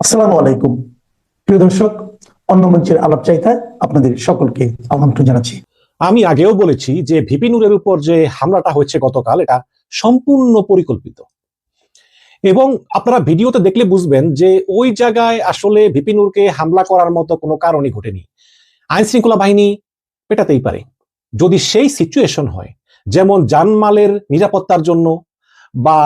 আসসালামু আলাইকুম। প্রিয় দর্শক, অন্য মঞ্চের আলাপ চাইতায় আপনাদের সকলকে আমন্ত্রণ জানাচ্ছি। আমি আগেও বলেছি যে ভিপি নুরের উপর যে হামলাটা হয়েছে গতকাল, এটা সম্পূর্ণ পরিকল্পিত। এবং আপনারা ভিডিওতে দেখলে বুঝবেন যে ওই জায়গায় আসলে ভিপি নূরকে হামলা করার মতো কোনো কারণই ঘটেনি। আইন শৃঙ্খলা বাহিনী পেটাতেই পারে। যদি সেই সিচুয়েশন হয়, যেমন জানমালের নিরাপত্তার জন্য বা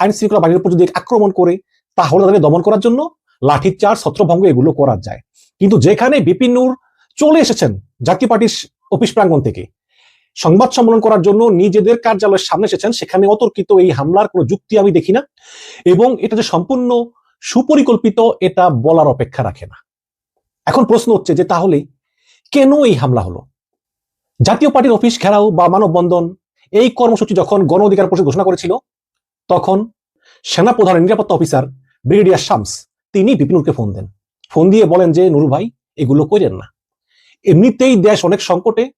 আইন শৃঙ্খলা বাহিনীর উপর যদি আক্রমণ করে, তাহলে তাদের দমন করার জন্য লাঠিচার্জ ছত্রভঙ্গ এগুলো করা যায়। কিন্তু যেখানে বিপিন নূর চলে এসেছেন জাতীয় পার্টির অফিস প্রাঙ্গণ থেকে, সংবাদ সম্মেলন করার জন্য নিজেদের কার্যালয়ের সামনে এসেছেন, সেখানে অতর্কিত এই হামলার কোনো যুক্তি আমি দেখি না এবং এটা যে সম্পূর্ণ সুপরিকল্পিত এটা বলার অপেক্ষা রাখে না। এখন প্রশ্ন হচ্ছে যে তাহলে কেন এই হামলা হলো? জাতীয় পার্টির অফিস ঘেরাও বা মানববন্ধন, এই কর্মসূচি যখন গণ অধিকার পরিষদ ঘোষণা করেছিল, তখন সেনা প্রধানের নিরাপত্তা অফিসার ব্রিগেডিয়ার শামস তিনি বিপিনুরকে ফোন দেন। ফোন দিয়ে বলেন যে, নুরু ভাই, এগুলো করেন না। এমনিতেই দেশ অনেক সংকটে।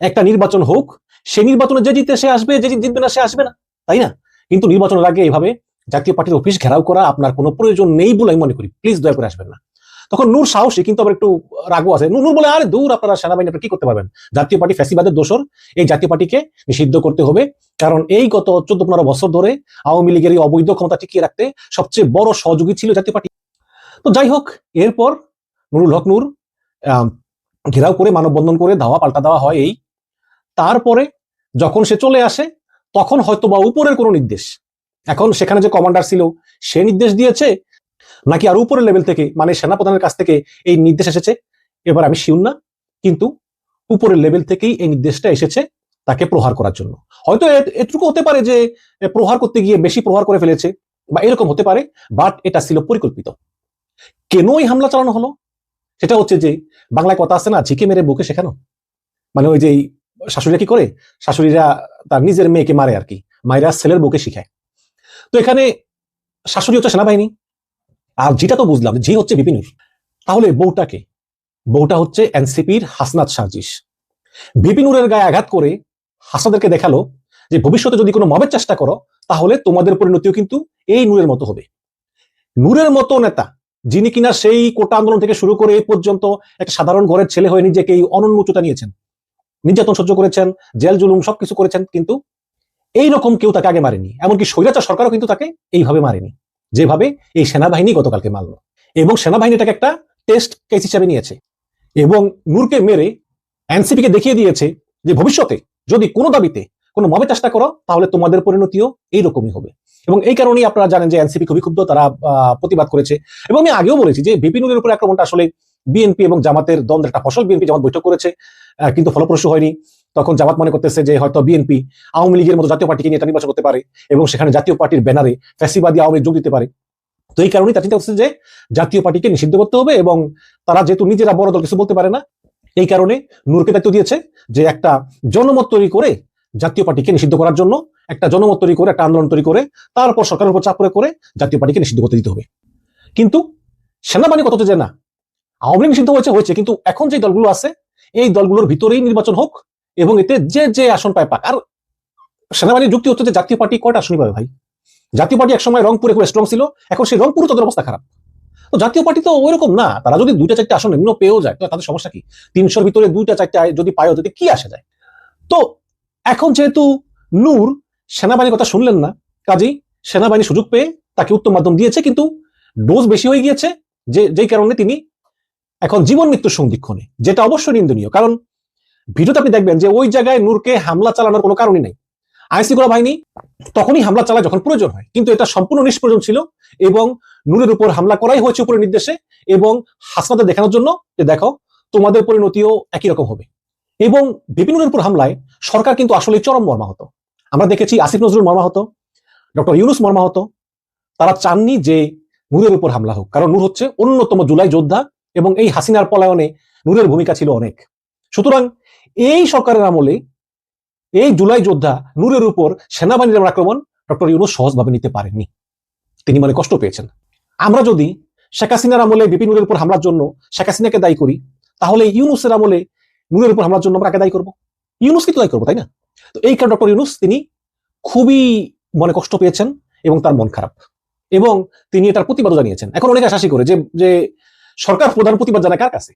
একটা নির্বাচন হোক, সে নির্বাচনে যে জিতে সে আসবে, যে জিতবে না সে আসবে না। তাই না? কিন্তু নির্বাচনের আগে এভাবে জাতীয় পার্টির অফিস ঘেরাও করা আপনার কোনো প্রয়োজন নেই বলে আমি মনে করি। প্লিজ দয়া করে আসবেন না। তখন নূর সাহসী, কিন্তু আবার একটু রাগও আছে। নূর বলে, আরে দূর, আপনারা সেনাবাহিনী আপনারা কি করতে পারবেন? জাতীয় পার্টি ফ্যাসিবাদের দোষর। এই জাতীয় পার্টিকে নিষিদ্ধ করতে হবে। কারণ এই গত চোদ্দ পনেরো বছর ধরে আওয়ামী লীগের এই অবৈধ ক্ষমতা টিকিয়ে রাখতে সবচেয়ে বড় সহযোগী ছিল জাতীয় পার্টি। তো যাই হোক, এরপর নুরুল হক নূর ঘেরাও করে মানববন্ধন করে ধাওয়া পাল্টা দেওয়া হয় এই। তারপরে যখন সে চলে আসে, তখন হয়তো বা উপরের কোনো নির্দেশ। এখন সেখানে যে কমান্ডার ছিল, সে নির্দেশ দিয়েছে, নাকি আর উপরের লেভেল থেকে মানে সেনাপ্রধানের কাছ থেকে এই নির্দেশ এসেছে? এবার আমি শিউন না, কিন্তু উপরের লেভেল থেকেই এই নির্দেশটা এসেছে তাকে প্রহার করার জন্য। হয়তো এটুকু হতে পারে যে প্রহার করতে গিয়ে বেশি প্রহার করে ফেলেছে, বা এরকম হতে পারে বাট এটা ছিল পরিকল্পিত। কেন এই হামলা চালানো হলো? সেটা হচ্ছে যে বাংলায় কথা আছে না, ঝিকে মেরে বুকে শেখানো। মানে ওই যে শাশুড়িরা কি করে? শাশুড়িরা তার নিজের মেয়েকে মারে আর কি, মায়েরা ছেলের বুকে শিখায়। তো এখানে শাশুড়ি হচ্ছে সেনাবাহিনী। আর যেটা তো বুঝলাম যে হচ্ছে বিপিনুর তাহলে বউটাকে বউটা হচ্ছে এনসিপির হাসনাত সাজিস বিপিনুরের গায়ে আঘাত করে হাসনাদেরকে দেখাল যে ভবিষ্যতে যদি কোনো মবের চেষ্টা করো, তাহলে তোমাদের পরিণতিও কিন্তু এই নূরের মতো হবে। নূরের মতো নেতা যিনি কিনা সেই কোটা আন্দোলন থেকে শুরু করে এই পর্যন্ত একটা সাধারণ ঘরের ছেলে হয়ে নিজেকে এই অনন্য উচ্চতা নিয়েছেন। নির্যাতন সহ্য করেছেন, জেল, জুলুম সবকিছু করেছেন, কিন্তু এই রকম কেউ তাকে আগে মারেনি। এমনকি স্বৈরাচার সরকারও কিন্তু তাকে এইভাবে মারেনি, যেভাবে এই সেনাবাহিনী গতকালকে মারল। এবং সেনাবাহিনীটাকে একটা টেস্ট কেস হিসাবে নিয়েছে এবং নূরকে মেরে এনসিপি কে দেখিয়ে দিয়েছে যে ভবিষ্যতে যদি কোনো দাবিতে কোনো মবে চেষ্টা করো, তাহলে তোমাদের পরিণতিও এইরকমই হবে। এবং এই কারণেই আপনারা জানেন যে এনসিপি খুবই ক্ষুব্ধ, তারা প্রতিবাদ করেছে। এবং আমি আগেও বলেছি যে বিপিনুরের উপর আক্রমণটা আসলে বিএনপি এবং জামাতের দ্বন্দ্বের একটা ফসল বিএনপি জামাত বৈঠক করেছে কিন্তু ফলপ্রসূ হয়নি। তখন জামাত মনে করতেছে যে হয়তো বিএনপি আওয়ামী লীগের মতো জাতীয় পার্টিকে নিয়ে নির্বাচন করতে পারে এবং সেখানে জাতীয় পার্টির ব্যানারে ফ্যাসিবাদী আওয়ামী যোগ দিতে পারে। তো এই কারণেই তারা চিন্তা করছে যে জাতীয় পার্টিকে নিষিদ্ধ করতে হবে এবং তারা যেহেতু নিজেরা বড় দল, কিছু বলতে পারে না, এই কারণে নূরকে দায়িত্ব দিয়েছে যে একটা জনমত তৈরি করে জাতীয় পার্টিকে নিষিদ্ধ করার জন্য একটা জনমত তৈরি করে, একটা আন্দোলন তৈরি করে, তারপর সরকারের উপর চাপ প্রয়োগ করে জাতীয় পার্টিকে নিষিদ্ধ করতে দিতে হবে। কিন্তু সেনাবাহিনী কত যে না। আওয়ামী লীগ নিষিদ্ধ হয়েছে হয়েছে, কিন্তু এখন যে দলগুলো আছে, এই দলগুলোর ভিতরেই নির্বাচন হোক এবং এতে যে যে আসন পায়, পাক। আর সেনাবাহিনীর যুক্তি হচ্ছে যে জাতীয় পার্টি কয়টা আসনই পাবে ভাই? জাতীয় পার্টি একসময় রংপুরে খুব স্ট্রং ছিল, এখন সেই রংপুরে তাদের অবস্থা খারাপ। তো জাতীয় পার্টি তো ওইরকম না, তারা যদি দুইটা চারটে আসন নিম্ন পেয়েও যায় তাদের সমস্যা কি? তিনশোর ভিতরে দুইটা চারটে যদি পায়ও যদি কি আসে যায়? তো এখন যেহেতু নূর সেনাবাহিনীর কথা শুনলেন না, কাজেই সেনাবাহিনী সুযোগ পেয়ে তাকে উত্তম মাধ্যম দিয়েছে, কিন্তু ডোজ বেশি হয়ে গিয়েছে যে, যেই কারণে তিনি এখন জীবন মৃত্যুর সন্ধিক্ষণে, যেটা অবশ্যই নিন্দনীয়। কারণ ভিডিওতে আপনি দেখবেন যে ওই জায়গায় নূরকে হামলা চালানোর কোনো কারণই নেই। আইনশৃঙ্খলা বাহিনী তখনই হামলা চালায় যখন প্রয়োজন হয়, কিন্তু এটা সম্পূর্ণ নিষ্প্রয়োজন ছিল এবং নূরের উপর হামলা করাই হয়েছে উপরের নির্দেশে এবং হাসনাদের দেখানোর জন্য যে, দেখো, তোমাদের পরিণতিও একই রকম হবে। এবং বিপিনুরের উপর হামলায় সরকার কিন্তু আসলে চরম মর্মাহত। আমরা দেখেছি আসিফ নজরুল মর্মাহত, ডক্টর ইউনুস মর্মাহত, তারা চাননি যে নূরের উপর হামলা হোক, কারণ নূর হচ্ছে অন্যতম জুলাই যোদ্ধা এবং এই হাসিনার পলায়নে নূরের ভূমিকা ছিল অনেক। সুতরাং এই সরকারের আমলে এই জুলাই যোদ্ধা নূরের উপর সেনাবাহিনীর আক্রমণ ডক্টর ইউনুস সহজভাবে নিতে পারেননি। তিনি মানে কষ্ট পেয়েছেন। আমরা যদি শেখ হাসিনার আমলে বিপিন নূরের উপর হামলার জন্য শেখ হাসিনাকে দায়ী করি, তাহলে ইউনুসের আমলে নূরের উপর হামলার জন্য আমরা কাকে দায়ী করব। ইউনুসকে তো দায়ী করব, তাই না? তো এই কারণে ডক্টর ইউনুস তিনি খুবই মনে কষ্ট পেয়েছেন এবং তার মন খারাপ। এবং তিনি এটার প্রতিবাদ জানিয়েছেন। এখন অনেকে আশাসি করে যে সরকার প্রধান প্রতিবাদ জানায় কার কাছে?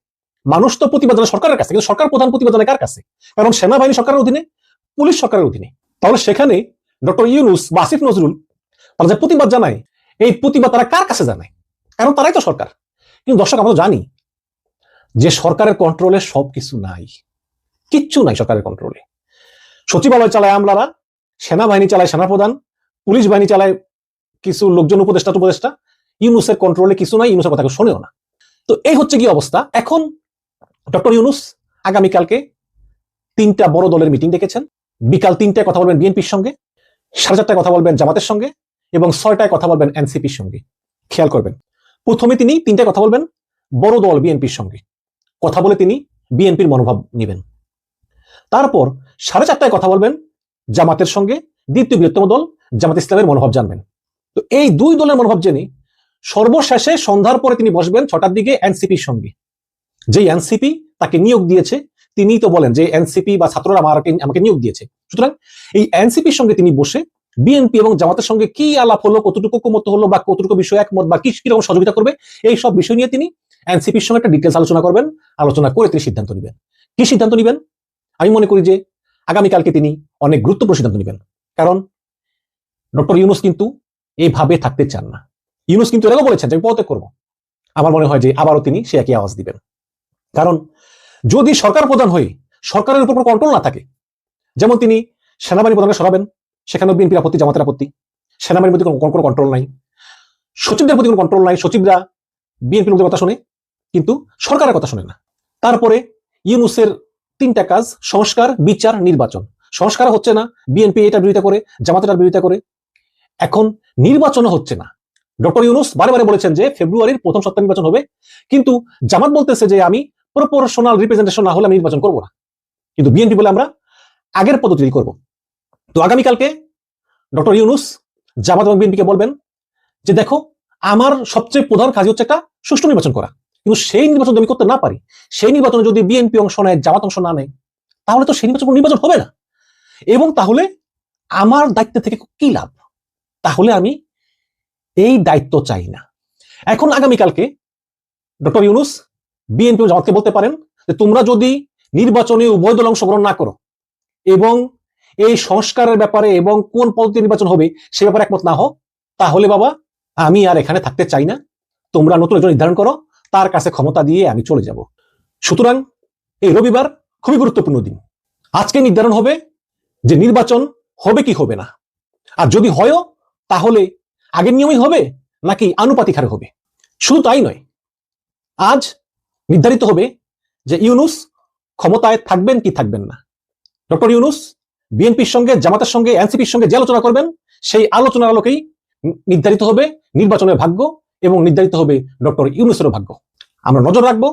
মানুষ তো প্রতিবাদ জানায় সরকারের কাছে, কিন্তু সরকার প্রধান প্রতিবাদ জানায় কার কাছে? কারণ সেনাবাহিনী সরকারের অধীনে, পুলিশ সরকারের অধীনে। তাহলে সেখানে ডক্টর ইউনুস বা আসিফ নজরুল তারা যে প্রতিবাদ জানায়, এই প্রতিবাদ তারা কার কাছে জানায়? কারণ তারাই তো সরকার। কিন্তু দর্শক, আমরা জানি যে সরকারের কন্ট্রোলে সবকিছু নাই। কিচ্ছু নাই সরকারের কন্ট্রোলে সচিবালয় চালায় আমলারা, সেনাবাহিনী চালায় সেনাপ্রধান, পুলিশ বাহিনী চালায় কিছু লোকজন উপদেষ্টা উপদেষ্টা, ইউনুসের কন্ট্রোলে কিছু নাই, ইউনুসের কথা শোনেও না। তো এই হচ্ছে কি অবস্থা। এখন ডক্টর ইউনুস আগামীকালকে তিনটা বড় দলের মিটিং ডেকেছেন। বিকাল তিনটায় কথা বলবেন বিএনপির সঙ্গে, সাড়ে চারটায় কথা বলবেন জামাতের সঙ্গে, এবং ছয়টায় কথা বলবেন এনসিপির সঙ্গে। খেয়াল করবেন। প্রথমে তিনি তিনটায় কথা বলবেন, বড় দল বিএনপির সঙ্গে। কথা বলে তিনি বিএনপির মনোভাব নেবেন। তারপর সাড়ে চারটায় কথা বলবেন জামাতের সঙ্গে দ্বিতীয় বৃহত্তম দল জামাত ইসলামের মনোভাব জানবেন। তো এই দুই দলের মনোভাব জেনে সর্বশেষে সন্ধ্যার পরে তিনি বসবেন ছটার দিকে এনসিপির সঙ্গে। যে এনসিপি তাকে নিয়োগ দিয়েছে তিনি তো বলেন যে এনসিপি বা ছাত্ররা আমাকে আমাকে নিয়োগ দিয়েছে। সুতরাং এই এনসিপির সঙ্গে তিনি বসে বিএনপি এবং জামাতের সঙ্গে কি আলাপ হলো, কতটুকু মত হলো বা কতটুকু বিষয় একমত বা কি, কীরকম সহযোগিতা করবে, এই সব বিষয় নিয়ে তিনি এনসিপির সঙ্গে একটা ডিটেলস আলোচনা করবেন, আলোচনা করে তিনি সিদ্ধান্ত নেবেন। কি সিদ্ধান্ত নেবেন? আমি মনে করি যে আগামীকালকে তিনি অনেক গুরুত্বপূর্ণ সিদ্ধান্ত নেবেন। কারণ ডক্টর ইউনুস কিন্তু এইভাবে থাকতে চান না। ইউনুস কিন্তু এটাও বলেছেন যে, আমি পদত্যাগ করব। আমার মনে হয় যে আবারও তিনি সে একই আওয়াজ দিবেন। কারণ যদি সরকার প্রধান হয়ে সরকারের উপর কন্ট্রোল না থাকে, যেমন তিনি সেনাবাহিনী প্রধানকে সরাবেন, সেখানেও বিএনপির আপত্তি, জামাতের আপত্তি, সেনাবাহিনীর প্রতি কোনো কোনো কন্ট্রোল নাই, সচিবদের প্রতি কোনো কন্ট্রোল নাই, সচিবরা বিএনপির লোকদের কথা শোনে কিন্তু সরকারের কথা শোনে না। তারপরে ইউনুসের তিনটা কাজ, সংস্কার, বিচার, নির্বাচন। সংস্কার হচ্ছে না, বিএনপি এটা বিরোধিতা করে, জামাত এটার বিরোধিতা করে। এখন নির্বাচনও হচ্ছে না। ডক্টর ইউনুস বারে বলেছেন যে ফেব্রুয়ারির প্রথম সপ্তাহ নির্বাচন হবে, কিন্তু জামাত বলতেছে যে আমি প্রপোর্শনাল রিপ্রেজেন্টেশন না হলে আমি নির্বাচন করব না। কিন্তু বিএনপি বলে আমরা আগের পদ্ধতি করব। তো আগামীকালকে ডক্টর ইউনুস, জামাত এবং বিএনপিকে বলবেন যে দেখো, আমার সবচেয়ে প্রধান কাজ হচ্ছে একটা সুষ্ঠু নির্বাচন করা। কিন্তু সেই নির্বাচন যদি আমি করতে না পারি, সেই নির্বাচনে যদি বিএনপি অংশ নেয়, জামাত অংশ না নেয়, তাহলে তো সেই নির্বাচন কোনো নির্বাচন হবে না। এবং তাহলে আমার দায়িত্ব থেকে কি লাভ? তাহলে আমি এই দায়িত্ব চাই না। এখন আগামীকালকে ডক্টর ইউনুস বিএনপি জামাতকে বলতে পারেন যে, তোমরা যদি নির্বাচনে উভয় দল অংশগ্রহণ না করো এবং এই সংস্কারের ব্যাপারে এবং কোন পদ্ধতি নির্বাচন হবে সে ব্যাপারে একমত না হও, তাহলে বাবা, আমি আর এখানে থাকতে চাই না। তোমরা নতুন একজন নির্ধারণ করো তার কাছে ক্ষমতা দিয়ে আমি চলে যাব। সুতরাং এই রবিবার খুবই গুরুত্বপূর্ণ দিন। আজকে নির্ধারণ হবে যে নির্বাচন হবে কি হবে না। আর যদি হয়ও, তাহলে আগের নিয়মই হবে নাকি আনুপাতিক হারে হবে? শুধু তাই নয়, আজ নির্ধারিত হবে যে ইউনুস ক্ষমতায় থাকবেন কি থাকবেন না। ডক্টর ইউনুস বিএনপির সঙ্গে, জামাতের সঙ্গে, এনসিপির সঙ্গে যে আলোচনা করবেন, সেই আলোচনার আলোকেই নির্ধারিত হবে নির্বাচনের ভাগ্য এবং নির্ধারিত হবে ডক্টর ইউনুসের ভাগ্য। আমরা নজর রাখব